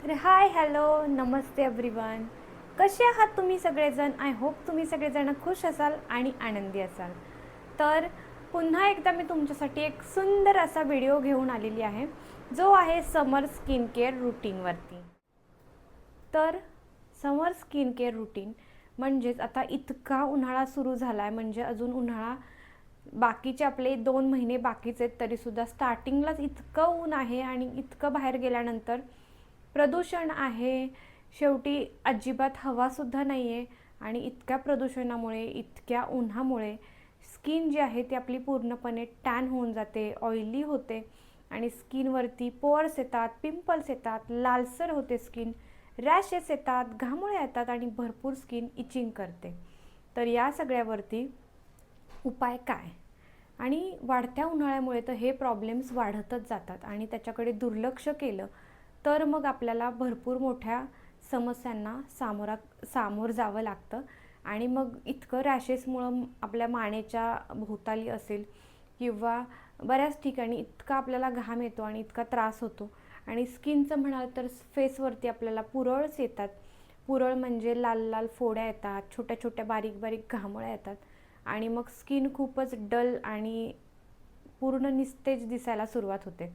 तर hi hello नमस्ते everyone कसे आहात तुम्ही सगळेजण? आय होप तुम्ही सगळेजण खुश असाल आणि आनंदी असाल. तर पुन्हा एकदा मी तुमच्यासाठी एक सुंदर असा व्हिडिओ घेऊन आलेली आहे जो आहे समर स्किन केअर रुटीनवरती तर समर स्किन केअर रुटीन म्हणजेच आता इतका उन्हाळा सुरू झाला आहे म्हणजे अजून उन्हाळा बाकीचे आपले दोन महिने बाकीचे आहेत तरीसुद्धा स्टार्टिंगलाच इतकं ऊन आहे आणि इतकं बाहेर गेल्यानंतर प्रदूषण आहे. शेवटी अजिबात हवासुद्धा नाही आहे आणि इतक्या प्रदूषणामुळे इतक्या उन्हामुळे स्किन जी आहे ती आपली पूर्णपणे टॅन होऊन जाते ऑइली होते आणि स्किनवरती पोअर्स येतात पिंपल्स येतात लालसर होते स्किन रॅशेस येतात घामोळ्या येतात आणि भरपूर स्किन इचिंग करते. तर या सगळ्यावरती उपाय काय? आणि वाढत्या उन्हाळ्यामुळे तर हे प्रॉब्लेम्स वाढतच जातात आणि त्याच्याकडे दुर्लक्ष केलं तर मग आपल्याला भरपूर मोठ्या समस्यांना सामोरा सामोर जावं लागतं. आणि मग इतकं रॅशेसमुळं आपल्या मानेच्या भोवताली असेल किंवा बऱ्याच ठिकाणी इतका आपल्याला घाम येतो आणि इतका त्रास होतो. आणि स्किनचं म्हणाल तर फेसवरती आपल्याला पुरळच येतात. पुरळ म्हणजे लाल लाल फोड्या येतात छोट्या छोट्या बारीक बारीक घामोळ्या येतात. आणि मग स्किन खूपच डल आणि पूर्ण निस्तेज दिसायला सुरुवात होते.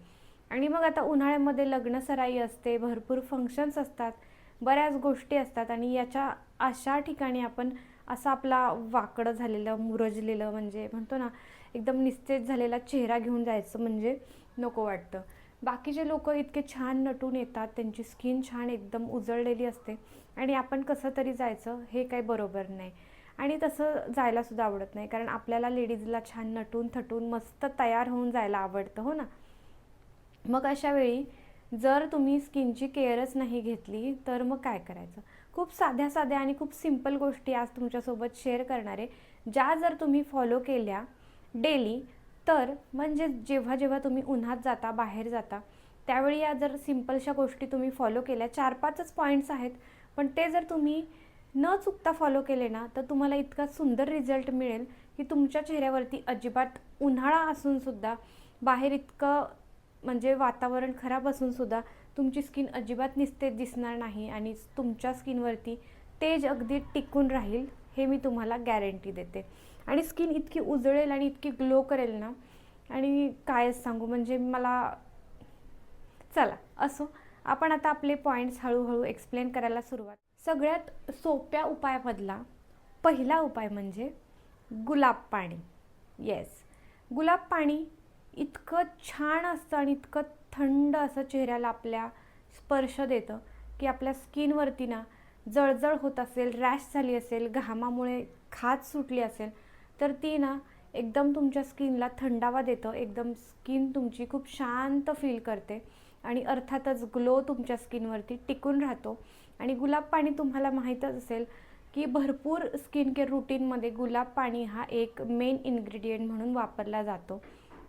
आणि मग आता उन्हाळ्यामध्ये लग्न सराई असते भरपूर फंक्शन्स असतात बऱ्याच गोष्टी असतात आणि याच्या अशा ठिकाणी आपण असा आपला वाकडं झालेलं मुरजलेलं म्हणजे म्हणतो ना एकदम निस्तेज झालेला चेहरा घेऊन जायचं म्हणजे नको वाटतं. बाकीचे लोक इतके छान नटून येतात त्यांची स्किन छान एकदम उजळलेली असते आणि आपण कसं तरी जायचं हे काही बरोबर नाही. आणि तसं जायलासुद्धा आवडत नाही कारण आपल्याला लेडीजला छान नटून थटून मस्त तयार होऊन जायला आवडतं हो ना? मग अशा वेळी जर तुम्ही स्किनची केअरच नाही घेतली तर मग काय करायचं? खूप साध्या साध्या आणि खूप सिंपल गोष्टी आज तुमच्यासोबत शेअर करणारे ज्या जर तुम्ही फॉलो केल्या डेली तर म्हणजे जेव्हा जेव्हा तुम्ही उन्हात जाता बाहेर जाता त्यावेळी या जर सिम्पलशा गोष्टी तुम्ही फॉलो केल्या चार पाचच पॉईंट्स आहेत पण ते जर तुम्ही न चुकता फॉलो केले ना तर तुम्हाला इतका सुंदर रिझल्ट मिळेल की तुमच्या चेहऱ्यावरती अजिबात उन्हाळा असूनसुद्धा बाहेर इतकं म्हणजे वातावरण खराब असूनसुद्धा तुमची स्किन अजिबात निस्तेज दिसणार नाही आणि तुमच्या स्किनवरती तेज अगदी टिकून राहील हे मी तुम्हाला गॅरंटी देते. आणि स्किन इतकी उजळेल आणि इतकी ग्लो करेल ना आणि कायच सांगू म्हणजे मला चला असो. आपण आता आपले पॉईंट्स हळूहळू एक्सप्लेन करायला सुरुवात. सगळ्यात सोप्या उपायामधला पहिला उपाय म्हणजे गुलाब पाणी. येस गुलाब पाणी इतकं छान असतं आणि इतकं थंड असं चेहऱ्याला आपल्या स्पर्श देतं की आपल्या स्किनवरती ना जळजळ होत असेल रॅश झाली असेल घामामुळे खाज सुटली असेल तर ती ना एकदम तुमच्या स्किनला थंडावा देतं. एकदम स्किन तुमची खूप शांत फील करते आणि अर्थातच ग्लो तुमच्या स्किनवरती टिकून राहतो. आणि गुलाब पाणी तुम्हाला माहीतच असेल की भरपूर स्किन केअर रुटीनमध्ये गुलाब पाणी हा एक मेन इन्ग्रेडियंट म्हणून वापरला जातो.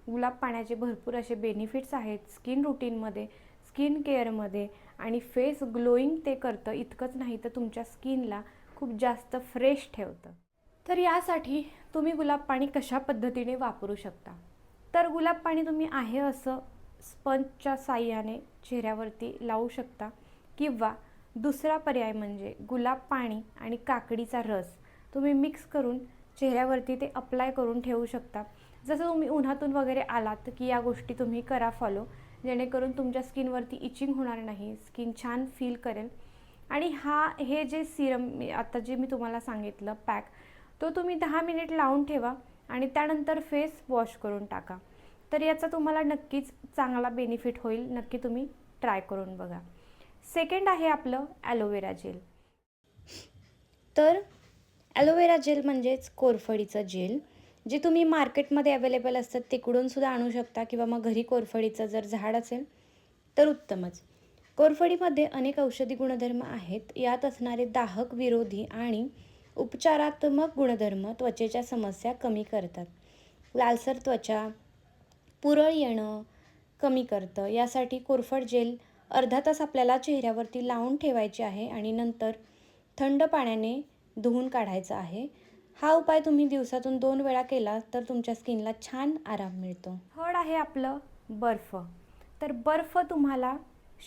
गुलाब पाण्याचे भरपूर असे बेनिफिट्स आहेत स्किन रुटीनमध्ये स्किन केअरमध्ये आणि फेस ग्लोईंग ते करतं इतकंच नाही तर तुमच्या स्किनला खूप जास्त फ्रेश ठेवतं. तर यासाठी तुम्ही गुलाब पाणी कशा पद्धतीने वापरू शकता? तर गुलाब पाणी तुम्ही आहे असं स्पंजच्या साह्याने चेहऱ्यावरती लावू शकता किंवा दुसरा पर्याय म्हणजे गुलाब पाणी आणि काकडीचा रस तुम्ही मिक्स करून चेहऱ्यावरती ते अप्लाय करून ठेवू शकता. जसं तुम्ही उन्हातून वगैरे आलात की या गोष्टी तुम्ही करा फॉलो जेणेकरून तुमच्या स्किनवरती इचिंग होणार नाही स्किन छान फील करेल. आणि हा हे जे सिरम आता जे मी तुम्हाला सांगितलं पॅक तो तुम्ही दहा मिनिट लावून ठेवा आणि त्यानंतर फेस वॉश करून टाका. तर याचा तुम्हाला नक्कीच चांगला बेनिफिट होईल नक्की तुम्ही ट्राय करून बघा. सेकंड आहे आपलं ॲलोवेरा जेल तर ॲलोवेरा जेल म्हणजेच कोरफडीचं जेल जे तुम्ही मार्केटमध्ये अवेलेबल असतात तिकडून सुद्धा आणू शकता किंवा मग घरी कोरफडीचं जर झाड असेल तर उत्तमच. कोरफडीमध्ये अनेक औषधी गुणधर्म आहेत. यात असणारे दाहक विरोधी आणि उपचारात्मक गुणधर्म त्वचेच्या समस्या कमी करतात. लालसर त्वचा पुरळ येणं कमी करतं. यासाठी कोरफड जेल अर्धा तास आपल्याला चेहऱ्यावरती लावून ठेवायचे आहे आणि नंतर थंड पाण्याने धुवून काढायचं आहे. हा उपाय तुम्ही दिवसातून दोन वेळा केला तर तुमच्या स्किनला छान आराम मिळतो. थर्ड आहे आपलं बर्फ. तर बर्फ तुम्हाला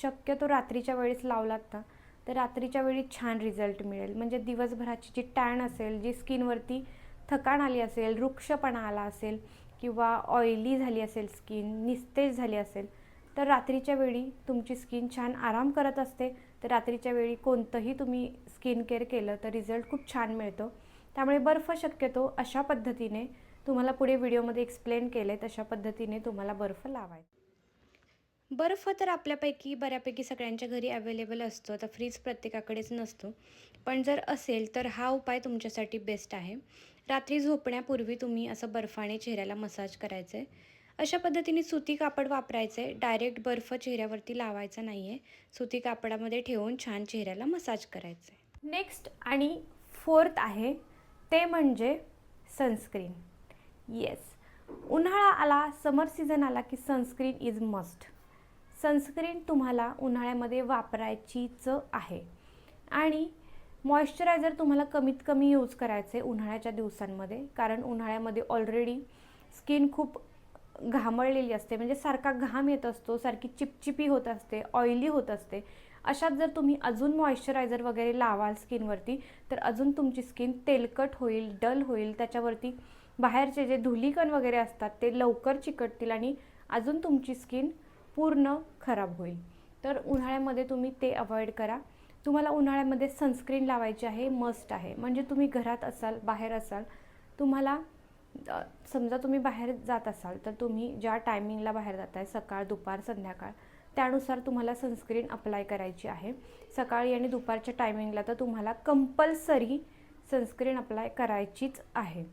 शक्यतो रात्रीच्या वेळेस लावलात ना तर रात्रीच्या वेळी छान रिझल्ट मिळेल. म्हणजे दिवसभराची जी टॅन असेल जी स्किनवरती थकाण आली असेल वृक्षपणा आला असेल किंवा ऑइली झाली असेल स्किन निस्तेज झाली असेल तर रात्रीच्या वेळी तुमची स्किन छान आराम करत असते. तर रात्रीच्या वेळी कोणतंही तुम्ही स्किन केअर केलं तर रिझल्ट खूप छान मिळतो. त्यामुळे बर्फ शक्यतो अशा पद्धतीने तुम्हाला पुढे व्हिडिओमध्ये एक्सप्लेन केले तशा पद्धतीने तुम्हाला बर्फ लावायचा. बर्फ तर आपल्यापैकी बऱ्यापैकी सगळ्यांच्या घरी अवेलेबल असतो आता फ्रीज प्रत्येकाकडेच नसतो. पण जर असेल तर हा उपाय तुमच्यासाठी बेस्ट आहे. रात्री झोपण्यापूर्वी तुम्ही असं बर्फाने चेहऱ्याला मसाज करायचं आहे अशा पद्धतीने सुती कापड वापरायचं आहे डायरेक्ट बर्फ चेहऱ्यावरती लावायचा नाही आहे सुती कापडामध्ये ठेवून छान चेहऱ्याला मसाज करायचं आहे नेक्स्ट आणि फोर्थ आहे ते म्हणजे सनस्क्रीन येस उन्हाळा आला समर सीझन आला की सनस्क्रीन इज मस्ट सनस्क्रीन तुम्हाला उन्हाळ्यामध्ये वापरायचीच आहे. आणि मॉइश्चरायझर तुम्हाला कमीत कमी यूज करायचे उन्हाळ्याच्या दिवसांमध्ये कारण उन्हाळ्यामध्ये ऑलरेडी स्किन खूप घामळलेली असते. म्हणजे सारखा घाम येत असतो सारखी चिपचिपी होत असते ऑइली होत असते. अशात जर तुम्ही अजून मॉइश्चरायझर वगैरे लावाल स्किनवरती तर अजून तुमची स्किन तेलकट होईल डल होईल. त्याच्यावरती बाहेरचे जे धुलीकण वगैरे असतात ते लवकर चिकटतील आणि अजून तुमची स्किन पूर्ण खराब होईल. तर उन्हाळ्यामध्ये तुम्ही ते अवॉइड करा. तुम्हाला उन्हाळ्यामध्ये सनस्क्रीन लावायची आहे मस्ट आहे. म्हणजे तुम्ही घरात असाल बाहेर असाल तुम्हाला समजा तुम्ही बाहेर जात असाल तर तुम्ही ज्या टायमिंगला बाहेर जाताय सकाळ दुपार संध्याकाळ त्यानुसार तुम्हाला सनस्क्रीन अप्लाय करायची आहे. सकाळी आणि दुपारच्या टायमिंगला तर तुम्हाला कंपल्सरी सनस्क्रीन अप्लाय करायचीच आहे.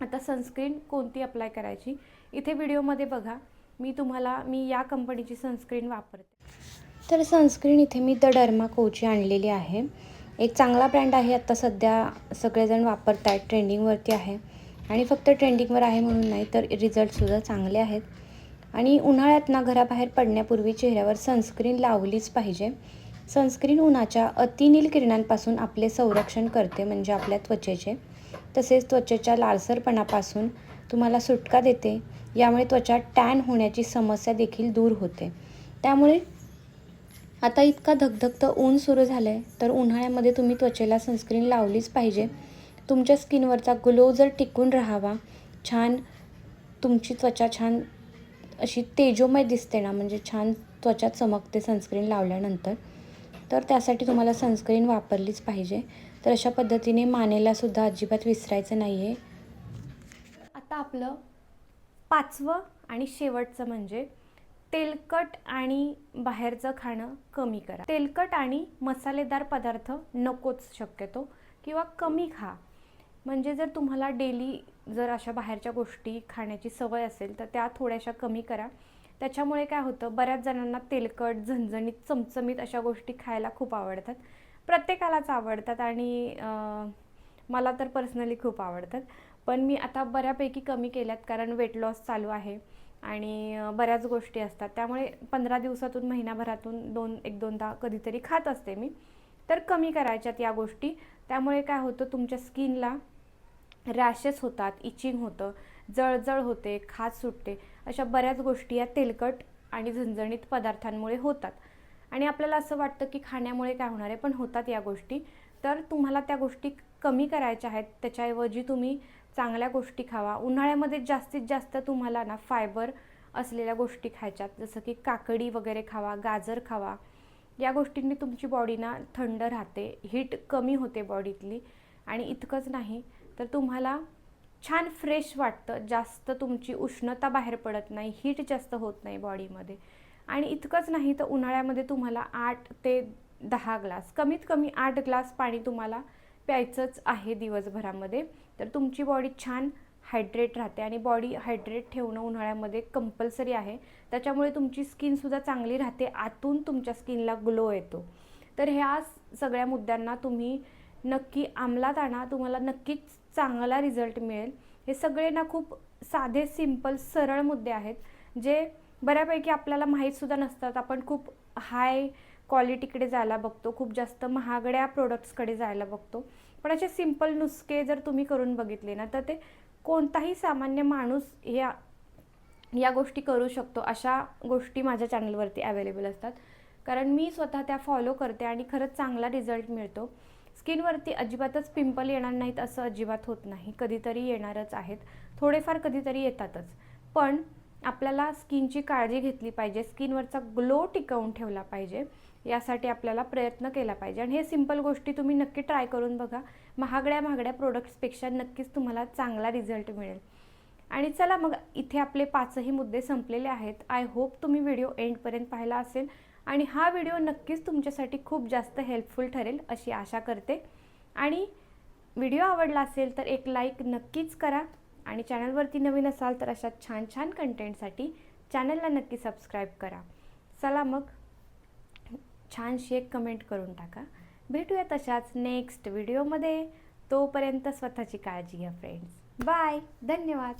आता सनस्क्रीन कोणती अप्लाय करायची? इथे व्हिडिओमध्ये बघा. मी तुम्हाला मी या कंपनीची सनस्क्रीन वापरते. तर सनस्क्रीन इथे मी द डर्मा कोची आणलेली आहे. एक चांगला ब्रँड आहे. आत्ता सध्या सगळेजण वापरत आहेत ट्रेंडिंगवरती आहे. आणि फक्त ट्रेंडिंगवर आहे म्हणून नाही तर रिझल्टसुद्धा चांगले आहेत. आणि उन्हाळ्यात ना घराबाहेर पडण्यापूर्वी चेहऱ्यावर सनस्क्रीन लावलीच पाहिजे. सनस्क्रीन उन्हाच्या अतिनील किरणांपासून आपले संरक्षण करते म्हणजे आपल्या त्वचेचे. तसेच त्वचेच्या लालसरपणापासून तुम्हाला सुटका देते. यामुळे त्वचा टॅन होण्याची समस्या देखील दूर होते. त्यामुळे आता इतका धगधगतं ऊन सुरू झालं आहे तर उन्हाळ्यामध्ये तुम्ही त्वचेला सनस्क्रीन लावलीच पाहिजे. तुमच्या स्किनवरचा ग्लो जर टिकून राहावा छान तुमची त्वचा छान अशी तेजोमय दिसते ना म्हणजे छान त्वचा चमकते सनस्क्रीन लावल्यानंतर. तर त्यासाठी तुम्हाला सनस्क्रीन वापरलीच पाहिजे. तर अशा पद्धतीने मानेला सुद्धा अजिबात विसरायचं नाही आहे आता आपलं पाचवं आणि शेवटचं म्हणजे तेलकट आणि बाहेरचं खाणं कमी करा. तेलकट आणि मसालेदार पदार्थ नकोच शक्यतो किंवा कमी खा. म्हणजे जर तुम्हाला डेली जर अशा बाहेरच्या गोष्टी खाण्याची सवय असेल तर त्या थोड्याशा कमी करा. त्याच्यामुळे काय होतं बऱ्याच जणांना तेलकट झणझणीत चमचमीत अशा गोष्टी खायला खूप आवडतात. प्रत्येकालाच आवडतात आणि मला तर पर्सनली खूप आवडतात. पण मी आता बऱ्यापैकी कमी केल्यात कारण वेट लॉस चालू आहे आणि बऱ्याच गोष्टी असतात. त्यामुळे पंधरा दिवसातून महिनाभरातून दोन एक दोनदा कधीतरी खात असते मी. तर कमी करायच्यात या गोष्टी. त्यामुळे काय होतं तुमच्या स्किनला रॅशेस होतात इचिंग होतं जळजळ होते खाज सुटते अशा बऱ्याच गोष्टी या तेलकट आणि झणझणीत पदार्थांमुळे होतात. आणि आपल्याला असं वाटतं की खाण्यामुळे काय होणार आहे पण होतात या गोष्टी. तर तुम्हाला त्या गोष्टी कमी करायच्या आहेत त्याच्याऐवजी तुम्ही चांगल्या गोष्टी खावा. उन्हाळ्यामध्ये जास्तीत जास्त तुम्हाला ना फायबर असलेल्या गोष्टी खायच्यात जसं की काकडी वगैरे खावा गाजर खावा. या गोष्टींनी तुमची बॉडी ना थंड राहते हीट कमी होते बॉडीतली. आणि इतकंच नाही तर तुम्हाला छान फ्रेश वाटतं. जास्त तुमची उष्णता बाहेर पडत नाही हीट जास्त होत नाही बॉडीमध्ये आणि इतकंच नाही तर उन्हाळ्यामध्ये तुम्हाला आठ ते दहा ग्लास कमीत कमी आठ ग्लास पाणी तुम्हाला प्यायचंच आहे दिवसभरामध्ये. तर तुमची बॉडी छान हायड्रेट राहते आणि बॉडी हायड्रेट ठेवणं उन्हाळ्यामध्ये कंपल्सरी आहे. त्याच्यामुळे तुमची स्किनसुद्धा चांगली राहते आतून तुमच्या स्किनला ग्लो येतो. तर ह्या सगळ्या मुद्द्यांना तुम्ही नक्की अंमलात आणा तुम्हाला नक्कीच चांगला रिझल्ट मिळेल. हे सगळे ना खूप साधे सिंपल सरळ मुद्दे आहेत जे बऱ्यापैकी आपल्याला माहीतसुद्धा नसतात. आपण खूप हाय क्वालिटीकडे जायला बघतो खूप जास्त महागड्या प्रोडक्ट्सकडे जायला बघतो. पण असे सिंपल नुसके जर तुम्ही करून बघितले ना तर ते कोणताही सामान्य माणूस या या गोष्टी करू शकतो अशा गोष्टी माझ्या चॅनलवरती अवेलेबल असतात. कारण मी स्वतः त्या फॉलो करते आणि खरंच चांगला रिझल्ट मिळतो. स्किनवरती अजिबातच पिंपल येणार नाहीत असं अजिबात होत नाही. कधीतरी येणारच आहेत. थोडेफार कधीतरी येतातच. पण आपल्याला स्किनची काळजी घेतली पाहिजे. स्किनवरचा ग्लो टिकवून ठेवला पाहिजे. यासाठी आपल्याला प्रयत्न केला पाहिजे. आणि हे सिंपल गोष्टी तुम्ही नक्की ट्राय करून बघा. महागड्या महागड्या प्रोडक्ट्सपेक्षा नक्कीच तुम्हाला चांगला रिझल्ट मिळेल. आणि चला मग इथे आपले पाचही मुद्दे संपलेले आहेत. आय होप तुम्ही व्हिडिओ एंडपर्यंत पाहिला असेल. आणि हा व्हिडिओ नक्कीच तुमच्यासाठी खूप जास्त हेल्पफुल ठरेल अशी आशा करते. आणि व्हिडिओ आवडला असेल तर एक लाईक नक्कीच करा. आणि चॅनलवरती नवीन असाल तर अशा छान छान कंटेंटसाठी चॅनलला नक्की सबस्क्राईब करा. चला मग छानशी एक कमेंट करून टाका. भेटूया तशाच नेक्स्ट व्हिडिओमध्ये तोपर्यंत स्वतःची काळजी घ्या फ्रेंड्स बाय धन्यवाद.